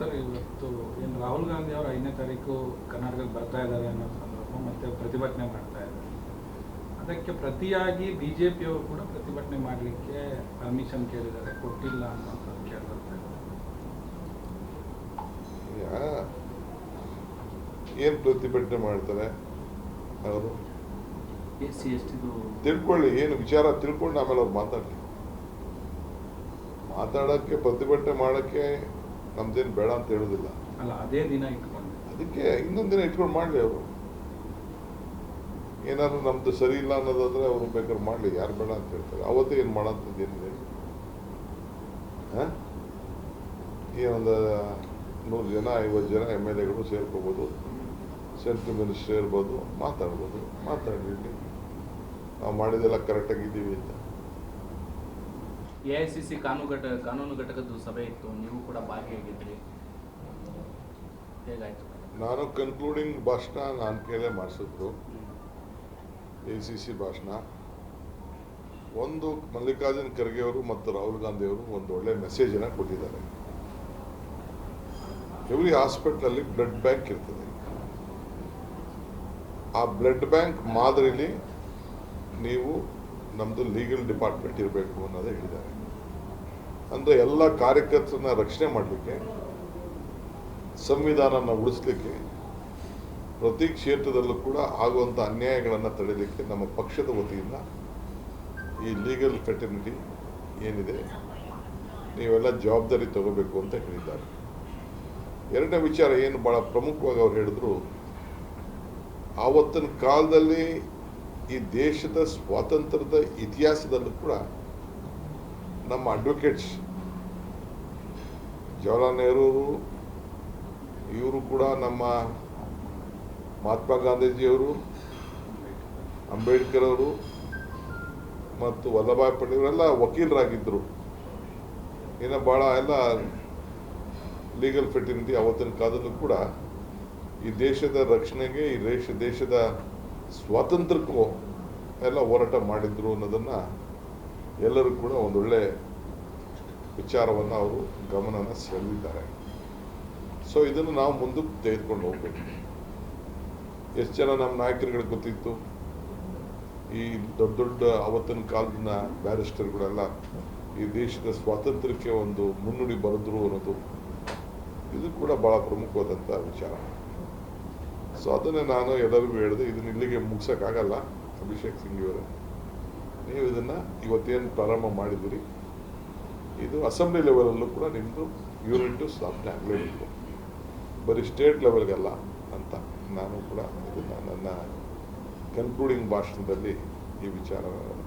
Sir ಇವತ್ತು. ಏನು ರಾಹುಲ್ ಗಾಂಧಿ ಅವರು ಐದನೇ ತಾರೀಕು ಕರ್ನಾಟಕಕ್ಕೆ ಬರ್ತಾ ಇದ್ದಾರೆ ಅನ್ನೋ ಸಂದರ್ಭ ಮತ್ತೆ ಪ್ರತಿಭಟನೆ ಮಾಡ್ತಾ ಇದ್ದಾರೆ. ಅದಕ್ಕೆ ಪ್ರತಿಯಾಗಿ ಬಿ ಜೆ ಪಿಯವರು ಕೂಡ ಪ್ರತಿಭಟನೆ ಮಾಡಲಿಕ್ಕೆ ಪರ್ಮಿಷನ್ ಕೇಳಿದ್ದಾರೆ. ಕೊಟ್ಟಿಲ್ಲ ಅನ್ನೋಂಥದ್ದು ಕೇಳಿ ಬರ್ತಾ ಇದೆ. ಏನು ಪ್ರತಿಭಟನೆ ಮಾಡ್ತಾರೆ ಅವರು? ಎಸ್ ಸಿ ಎಸ್ ಟಿದು ತಿಳ್ಕೊಳ್ಳಿ ಏನು ವಿಚಾರ ತಿಳ್ಕೊಂಡು ಆಮೇಲೆ ಅವ್ರು ಮಾತಾಡಲಿ. ಮಾತಾಡೋಕ್ಕೆ ಪ್ರತಿಭಟನೆ ಮಾಡೋಕ್ಕೆ ನಮ್ದೇನು ಬೇಡ ಅಂತ ಹೇಳೋದಿಲ್ಲ. ಅಲ್ಲ ಅದೇ ದಿನ ಇಟ್ಕೊಂಡು. ಅದಕ್ಕೆ ಇನ್ನೊಂದು ದಿನ ಇಟ್ಕೊಂಡು ಮಾಡಲಿ ಅವರು. ಏನಾದ್ರು ನಮ್ದು ಸರಿ ಇಲ್ಲ ಅನ್ನೋದಾದ್ರೆ ಅವ್ರು ಬೇಕಾದ್ರೆ ಮಾಡಲಿ ಯಾರು ಬೇಡ ಅಂತ ಹೇಳ್ತಾರೆ. ಅವತ್ತೇ ಏನು ಮಾಡೋಂಥದ್ದು ಏನಿದೆ ಹಾಂ? ಒಂದು ನೂರು ಜನ ಐವತ್ತು ಜನ ಎಂ ಎಲ್ ಎಗಳು ಸೇರ್ಕೋಬೋದು ಸೆಂಟ್ರಲ್ ಮಿನಿಸ್ಟರ್ ಇರ್ಬೋದು ಮಾತಾಡ್ಬೋದು ಮಾತಾಡಲಿ ನಾವು ಮಾಡಿದೆಲ್ಲ ಕರೆಕ್ಟಾಗಿದ್ದೀವಿ ಅಂತ. ಎ ಐ ಸಿ ಸಿ ಕಾನೂನು ಘಟ, ಕಾನೂನು ಘಟಕದ ಸಭೆ ಇತ್ತು. ನೀವು ಕೂಡ ಭಾಗಿಯಾಗಿದ್ರಿ ಹೇಗಾಯ್ತು? ನಾನು ಕನ್ಕ್ಲೂಡಿಂಗ್ ಭಾಷಣ ನಾನು ಕೈಲೇ ಮಾಡಿಸಿದ್ರು. ಎ ಸಿ ಸಿ ಭಾಷಣ. ಒಂದು ಮಲ್ಲಿಕಾರ್ಜುನ್ ಖರ್ಗೆ ಅವರು ಮತ್ತು ರಾಹುಲ್ ಗಾಂಧಿ ಅವರು ಒಂದು ಒಳ್ಳೆ ಮೆಸೇಜನ್ನು ಕೊಟ್ಟಿದ್ದಾರೆ. ಎವ್ರಿ ಹಾಸ್ಪಿಟ್ಲಲ್ಲಿ ಬ್ಲಡ್ ಬ್ಯಾಂಕ್ ಇರ್ತದೆ. ಆ ಬ್ಲಡ್ ಬ್ಯಾಂಕ್ ಮಾದರಿಲಿ ನೀವು ನಮ್ಮದು ಲೀಗಲ್ ಡಿಪಾರ್ಟ್ಮೆಂಟ್ ಇರಬೇಕು ಅನ್ನೋದೇ ಹೇಳಿದ್ದಾರೆ. ಅಂದರೆ ಎಲ್ಲ ಕಾರ್ಯಕರ್ತರನ್ನ ರಕ್ಷಣೆ ಮಾಡಲಿಕ್ಕೆ, ಸಂವಿಧಾನನ ಉಳಿಸ್ಲಿಕ್ಕೆ, ಪ್ರತಿ ಕ್ಷೇತ್ರದಲ್ಲೂ ಕೂಡ ಆಗುವಂಥ ಅನ್ಯಾಯಗಳನ್ನು ತಡೆಯಲಿಕ್ಕೆ ನಮ್ಮ ಪಕ್ಷದ ವತಿಯಿಂದ ಈ ಲೀಗಲ್ ಫೆಟರ್ನಿಟಿ ಏನಿದೆ, ನೀವೆಲ್ಲ ಜವಾಬ್ದಾರಿ ತಗೋಬೇಕು ಅಂತ ಹೇಳಿದ್ದಾರೆ. ಎರಡನೇ ವಿಚಾರ ಏನು ಭಾಳ ಪ್ರಮುಖವಾಗಿ ಅವ್ರು ಹೇಳಿದ್ರು, ಆವತ್ತಿನ ಕಾಲದಲ್ಲಿ ಈ ದೇಶದ ಸ್ವಾತಂತ್ರ್ಯದ ಇತಿಹಾಸದಲ್ಲೂ ಕೂಡ ನಮ್ಮ ಅಡ್ವೊಕೇಟ್ಸ್ ಜವಾಹರ್ಲಾಲ್ ನೆಹರು ಇವರು ಕೂಡ ನಮ್ಮ ಮಹಾತ್ಮ ಗಾಂಧೀಜಿಯವರು, ಅಂಬೇಡ್ಕರ್ ಅವರು ಮತ್ತು ವಲ್ಲಭಾಯ್ ಪಟೇಲ್ ಇವರೆಲ್ಲ ವಕೀಲರಾಗಿದ್ದರು. ಇನ್ನು ಭಾಳ ಎಲ್ಲ ಲೀಗಲ್ ಫೆಟಿಲಿಟಿ ಅವತ್ತಿನ ಕಾಲದಲ್ಲೂ ಕೂಡ ಈ ದೇಶದ ರಕ್ಷಣೆಗೆ, ಈ ದೇಶ, ದೇಶದ ಸ್ವಾತಂತ್ರ್ಯಕ್ಕೂ ಎಲ್ಲ ಹೋರಾಟ ಮಾಡಿದ್ರು ಅನ್ನೋದನ್ನು ಎಲ್ಲರೂ ಕೂಡ ಒಂದೊಳ್ಳೆ ವಿಚಾರವನ್ನು ಅವರು ಗಮನನ ಸೆಳೆದಿದ್ದಾರೆ. ಸೊ ಇದನ್ನು ನಾವು ಮುಂದಕ್ಕೆ ತೆಗೆದುಕೊಂಡು ಹೋಗ್ಬೇಕು. ಎಷ್ಟು ಜನ ನಮ್ಮ ನಾಯಕರುಗಳಿಗೆ ಗೊತ್ತಿತ್ತು? ಈ ದೊಡ್ಡ ದೊಡ್ಡ ಅವತ್ತಿನ ಕಾಲದ ಬ್ಯಾರಿಸ್ಟರ್ಗಳೆಲ್ಲ ಈ ದೇಶದ ಸ್ವಾತಂತ್ರ್ಯಕ್ಕೆ ಒಂದು ಮುನ್ನುಡಿ ಬರೆದ್ರು ಅನ್ನೋದು, ಇದು ಕೂಡ ಬಹಳ ಪ್ರಮುಖವಾದಂಥ ವಿಚಾರ. ಸೊ ಅದನ್ನೇ ನಾನು ಎಲ್ಲರಿಗೂ ಹೇಳಿದೆ, ಇದನ್ನ ಇಲ್ಲಿಗೆ ಮುಗ್ಸೋಕ್ಕಾಗಲ್ಲ ಅಭಿಷೇಕ್ ಸಿಂಗ್ ಅವರೇ ನೀವು ಇದನ್ನು ಇವತ್ತೇನು ಪ್ರಾರಂಭ ಮಾಡಿದ್ದೀರಿ, ಇದು ಅಸೆಂಬ್ಲಿ ಲೆವೆಲಲ್ಲೂ ಕೂಡ ನಿಮ್ಮದು ಯೂನಿಟ್ ಸ್ಥಾಪನೆ ಆಗಲೇಬೇಕು. ಬರೀ ಸ್ಟೇಟ್ ಲೆವೆಲ್ಗಲ್ಲ ಅಂತ ನಾನು ಕೂಡ ಇದನ್ನು ನನ್ನ ಕನ್ಕ್ಲೂಡಿಂಗ್ ಭಾಷಣದಲ್ಲಿ ಈ ವಿಚಾರವನ್ನು